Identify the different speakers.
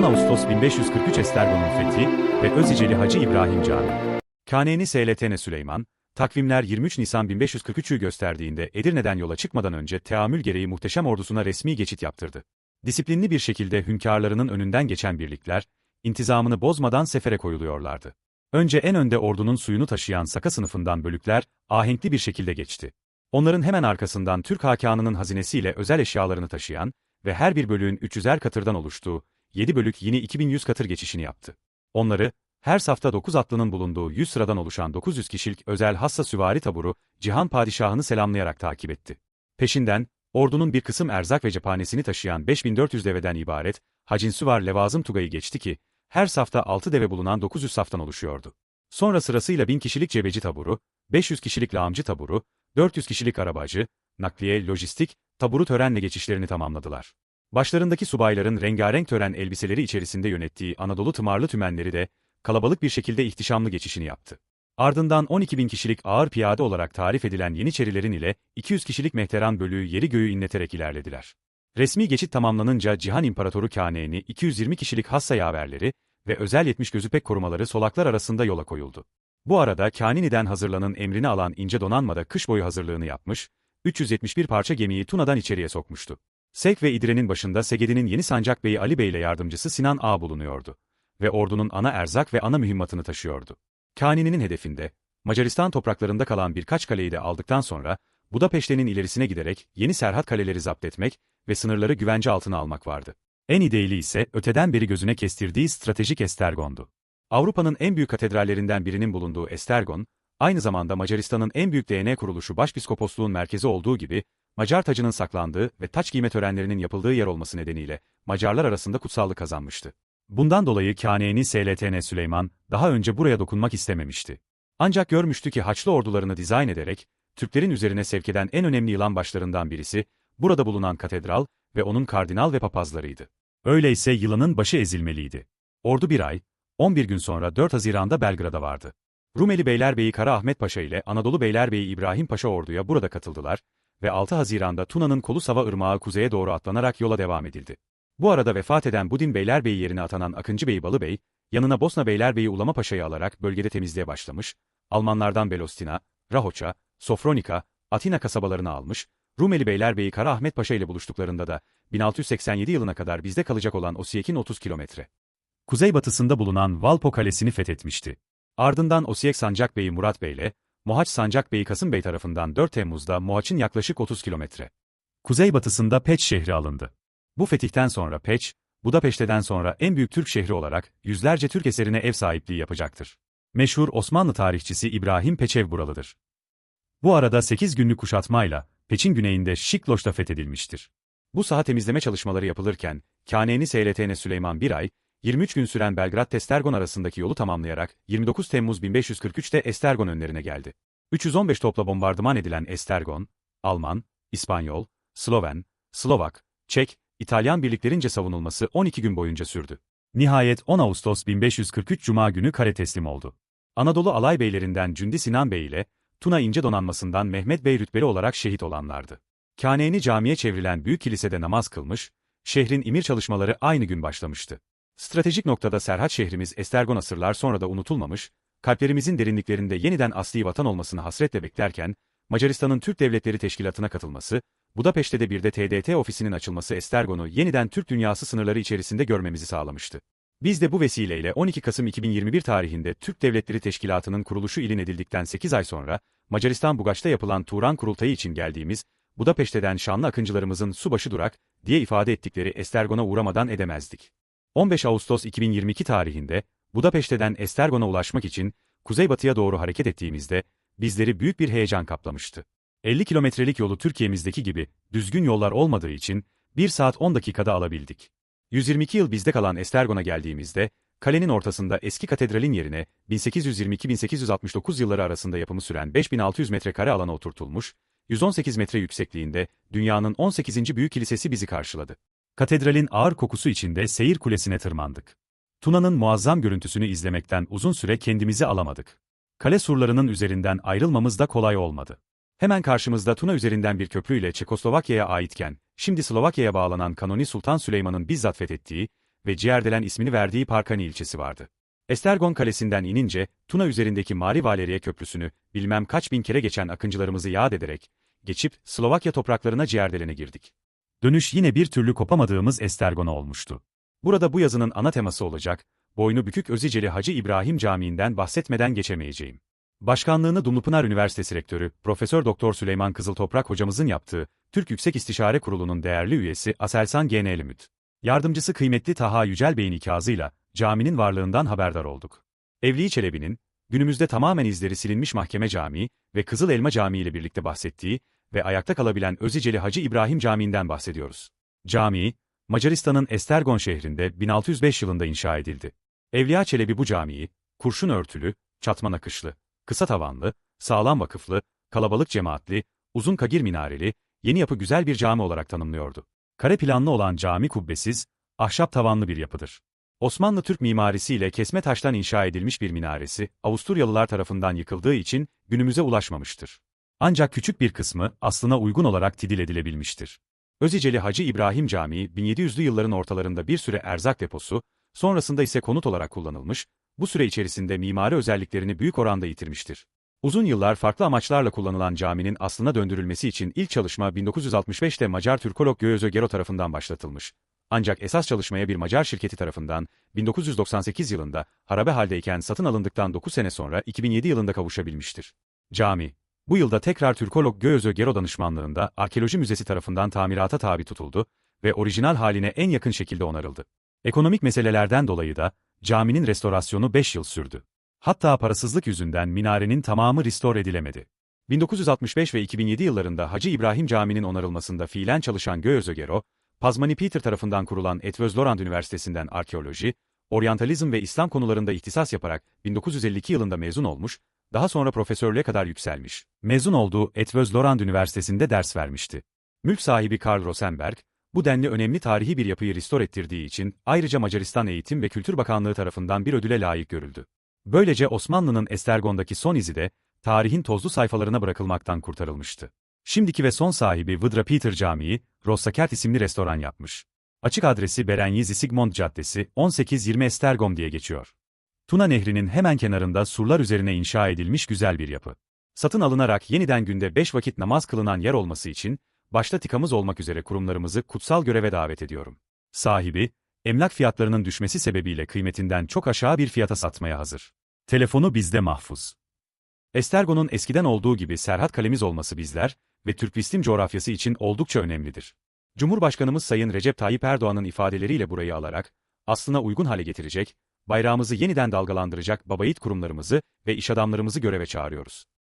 Speaker 1: 10 Ağustos 1543 Estergon'un fethi ve Öziceli Hacı İbrahim Camii. Kanuni SLTN Süleyman, takvimler 23 Nisan 1543'ü gösterdiğinde Edirne'den yola çıkmadan önce teamül gereği muhteşem ordusuna resmi geçit yaptırdı. Disiplinli bir şekilde hünkârlarının önünden geçen birlikler, intizamını bozmadan sefere koyuluyorlardı. Önce en önde ordunun suyunu taşıyan Saka sınıfından bölükler, ahenkli bir şekilde geçti. Onların hemen arkasından Türk Hakanı'nın hazinesiyle özel eşyalarını taşıyan ve her bir bölüğün 300'er katırdan oluştuğu 7 bölük yine 2100 katır geçişini yaptı. Onları, her safta 9 atlının bulunduğu 100 sıradan oluşan 900 kişilik özel hassa süvari taburu, Cihan Padişahını selamlayarak takip etti. Peşinden, ordunun bir kısım erzak ve cephanesini taşıyan 5400 deveden ibaret, Hacin Süvar Levazım Tugay'ı geçti ki, her safta 6 deve bulunan 900 saftan oluşuyordu. Sonra sırasıyla 1000 kişilik cebeci taburu, 500 kişilik lağımcı taburu, 400 kişilik arabacı, nakliye, lojistik, taburu törenle geçişlerini tamamladılar. Başlarındaki subayların rengarenk tören elbiseleri içerisinde yönettiği Anadolu tımarlı tümenleri de, kalabalık bir şekilde ihtişamlı geçişini yaptı. Ardından 12 bin kişilik ağır piyade olarak tarif edilen Yeniçerilerin ile 200 kişilik mehteran bölüğü yeri göğü inleterek ilerlediler. Resmi geçit tamamlanınca Cihan İmparatoru Kâne'ni 220 kişilik hassa yaverleri ve özel 70 gözüpek korumaları solaklar arasında yola koyuldu. Bu arada Kânini'den hazırlanın emrini alan ince donanmada kış boyu hazırlığını yapmış, 371 parça gemiyi Tuna'dan içeriye sokmuştu. Sevk ve İdre'nin başında Segedi'nin yeni sancak beyi Ali Bey ile yardımcısı Sinan Ağa bulunuyordu. Ve ordunun ana erzak ve ana mühimmatını taşıyordu. Kânini'nin hedefinde, Macaristan topraklarında kalan birkaç kaleyi de aldıktan sonra, Budapeşte'nin ilerisine giderek yeni Serhat kaleleri zapt etmek ve sınırları güvence altına almak vardı. En ideali ise öteden beri gözüne kestirdiği stratejik Estergon'du. Avrupa'nın en büyük katedrallerinden birinin bulunduğu Estergon, aynı zamanda Macaristan'ın en büyük DNA kuruluşu Başpiskoposluğun merkezi olduğu gibi, Macar tacının saklandığı ve taç giyme törenlerinin yapıldığı yer olması nedeniyle, Macarlar arasında kutsallık kazanmıştı. Bundan dolayı Kâneni SLTN Süleyman, daha önce buraya dokunmak istememişti. Ancak görmüştü ki Haçlı ordularını dizayn ederek, Türklerin üzerine sevk eden en önemli yılan başlarından birisi, burada bulunan katedral ve onun kardinal ve papazlarıydı. Öyleyse yılanın başı ezilmeliydi. Ordu bir ay, 11 gün sonra 4 Haziran'da Belgrad'a vardı. Rumeli Beylerbeyi Kara Ahmet Paşa ile Anadolu Beylerbeyi İbrahim Paşa orduya burada katıldılar ve 6 Haziran'da Tuna'nın Kolu Sava Irmağı kuzeye doğru atlanarak yola devam edildi. Bu arada vefat eden Budin Beylerbeyi yerine atanan Akıncı Bey Balıbey, yanına Bosna Beylerbeyi Ulama Paşa'yı alarak bölgede temizliğe başlamış, Almanlardan Belostina, Rahoça, Sofronika, Atina kasabalarını almış, Rumeli Beylerbeyi Kara Ahmet Paşa ile buluştuklarında da 1687 yılına kadar bizde kalacak olan Osiyek'in 30 kilometre. Kuzeybatısında bulunan Valpo Kalesi'ni fethetmişti. Ardından Osiyek Sancak Bey'i Murat Bey ile, Mohaç Sancak Bey'i Kasım Bey tarafından 4 Temmuz'da Mohaç'ın yaklaşık 30 kilometre. Kuzeybatısında Peç şehri alındı. Bu fetihten sonra Peç, Budapeşte'den sonra en büyük Türk şehri olarak yüzlerce Türk eserine ev sahipliği yapacaktır. Meşhur Osmanlı tarihçisi İbrahim Peçev buralıdır. Bu arada 8 günlük kuşatmayla Peç'in güneyinde Şikloş'ta fethedilmiştir. Bu saha temizleme çalışmaları yapılırken, Kâneni SLTN Süleyman bir ay, 23 gün süren Belgrad-Testergon arasındaki yolu tamamlayarak 29 Temmuz 1543'te Estergon önlerine geldi. 315 topla bombardıman edilen Estergon, Alman, İspanyol, Sloven, Slovak, Çek, İtalyan birliklerince savunulması 12 gün boyunca sürdü. Nihayet 10 Ağustos 1543 Cuma günü kare teslim oldu. Anadolu alay beylerinden Cündi Sinan Bey ile Tuna İnce Donanması'ndan Mehmet Bey rütbeli olarak şehit olanlardı. Kâneni camiye çevrilen büyük kilisede namaz kılmış, şehrin imir çalışmaları aynı gün başlamıştı. Stratejik noktada Serhat şehrimiz Estergon asırlar sonra da unutulmamış, kalplerimizin derinliklerinde yeniden asli vatan olmasını hasretle beklerken, Macaristan'ın Türk Devletleri Teşkilatı'na katılması, Budapeşte de bir de TDT ofisinin açılması Estergon'u yeniden Türk dünyası sınırları içerisinde görmemizi sağlamıştı. Biz de bu vesileyle 12 Kasım 2021 tarihinde Türk Devletleri Teşkilatı'nın kuruluşu ilin edildikten 8 ay sonra, Macaristan Bugaç'ta yapılan Turan Kurultayı için geldiğimiz, Budapeşte'den şanlı akıncılarımızın subaşı durak, diye ifade ettikleri Estergon'a uğramadan edemezdik. 15 Ağustos 2022 tarihinde, Budapeşte'den Estergon'a ulaşmak için, kuzeybatıya doğru hareket ettiğimizde, bizleri büyük bir heyecan kaplamıştı. 50 kilometrelik yolu Türkiye'mizdeki gibi, düzgün yollar olmadığı için, 1 saat 10 dakikada alabildik. 122 yıl bizde kalan Estergon'a geldiğimizde, kalenin ortasında eski katedralin yerine 1822-1869 yılları arasında yapımı süren 5600 metrekare alana oturtulmuş, 118 metre yüksekliğinde dünyanın 18. büyük kilisesi bizi karşıladı. Katedralin ağır kokusu içinde seyir kulesine tırmandık. Tuna'nın muazzam görüntüsünü izlemekten uzun süre kendimizi alamadık. Kale surlarının üzerinden ayrılmamız da kolay olmadı. Hemen karşımızda Tuna üzerinden bir köprüyle Çekoslovakya'ya aitken, şimdi Slovakya'ya bağlanan Kanuni Sultan Süleyman'ın bizzat fethettiği ve Ciğerdelen ismini verdiği Parkani ilçesi vardı. Estergon Kalesi'nden inince, Tuna üzerindeki Mari Valeriye Köprüsü'nü, bilmem kaç bin kere geçen akıncılarımızı yad ederek, geçip Slovakya topraklarına Ciğerdelen'e girdik. Dönüş yine bir türlü kopamadığımız Estergon'a olmuştu. Burada bu yazının ana teması olacak, boynu bükük Öziceli Hacı İbrahim Camii'nden bahsetmeden geçemeyeceğim. Başkanlığını Dumlupınar Üniversitesi Rektörü, Profesör Doktor Süleyman Kızıltoprak hocamızın yaptığı, Türk Yüksek İstişare Kurulu'nun değerli üyesi Aselsan G.N. Müt. Yardımcısı kıymetli Taha Yücel Bey'in ikazıyla, caminin varlığından haberdar olduk. Evliği Çelebi'nin, günümüzde tamamen izleri silinmiş Mahkeme Camii ve Kızıl Elma Camii ile birlikte bahsettiği ve ayakta kalabilen Öziceli Hacı İbrahim Camii'nden bahsediyoruz. Cami, Macaristan'ın Estergon şehrinde 1605 yılında inşa edildi. Evliya Çelebi bu camiyi, kurşun örtülü, çatma nakışlı, kısa tavanlı, sağlam vakıflı, kalabalık cemaatli, uzun kagir minareli, yeni yapı güzel bir cami olarak tanımlıyordu. Kare planlı olan cami kubbesiz, ahşap tavanlı bir yapıdır. Osmanlı Türk mimarisiyle kesme taştan inşa edilmiş bir minaresi, Avusturyalılar tarafından yıkıldığı için günümüze ulaşmamıştır. Ancak küçük bir kısmı aslına uygun olarak tidil edilebilmiştir. Öziceli Hacı İbrahim Camii 1700'lü yılların ortalarında bir süre erzak deposu, sonrasında ise konut olarak kullanılmış, bu süre içerisinde mimari özelliklerini büyük oranda yitirmiştir. Uzun yıllar farklı amaçlarla kullanılan caminin aslına döndürülmesi için ilk çalışma 1965'te Macar Türkolog Göözö Gero tarafından başlatılmış. Ancak esas çalışmaya bir Macar şirketi tarafından 1998 yılında harabe haldeyken satın alındıktan 9 sene sonra 2007 yılında kavuşabilmiştir. Cami, bu yılda tekrar Türkolog Göözö Gero danışmanlığında Arkeoloji Müzesi tarafından tamirata tabi tutuldu ve orijinal haline en yakın şekilde onarıldı. Ekonomik meselelerden dolayı da caminin restorasyonu 5 yıl sürdü. Hatta parasızlık yüzünden minarenin tamamı restore edilemedi. 1965 ve 2007 yıllarında Hacı İbrahim Camii'nin onarılmasında fiilen çalışan Göözö Gero, Pazmani Peter tarafından kurulan Etvözlorand Üniversitesi'nden arkeoloji, oryantalizm ve İslam konularında ihtisas yaparak 1952 yılında mezun olmuş, daha sonra profesörlüğe kadar yükselmiş. Mezun olduğu Etvözlorand Üniversitesi'nde ders vermişti. Mülk sahibi Karl Rosenberg, bu denli önemli tarihi bir yapıyı restore ettirdiği için ayrıca Macaristan Eğitim ve Kültür Bakanlığı tarafından bir ödüle layık görüldü. Böylece Osmanlı'nın Estergon'daki son izi de tarihin tozlu sayfalarına bırakılmaktan kurtarılmıştı. Şimdiki ve son sahibi Vıdra Peter Camii, Rossakert isimli restoran yapmış. Açık adresi Berenyizi Sigmund Caddesi, 1820 Estergom diye geçiyor. Tuna Nehri'nin hemen kenarında surlar üzerine inşa edilmiş güzel bir yapı. Satın alınarak yeniden günde 5 vakit namaz kılınan yer olması için, başta tikamız olmak üzere kurumlarımızı kutsal göreve davet ediyorum. Sahibi, emlak fiyatlarının düşmesi sebebiyle kıymetinden çok aşağı bir fiyata satmaya hazır. Telefonu bizde mahfuz. Estergon'un eskiden olduğu gibi Serhat kalemiz olması bizler ve Türklistim coğrafyası için oldukça önemlidir. Cumhurbaşkanımız Sayın Recep Tayyip Erdoğan'ın ifadeleriyle burayı alarak, aslına uygun hale getirecek, bayrağımızı yeniden dalgalandıracak babayit kurumlarımızı ve iş adamlarımızı göreve çağırıyoruz.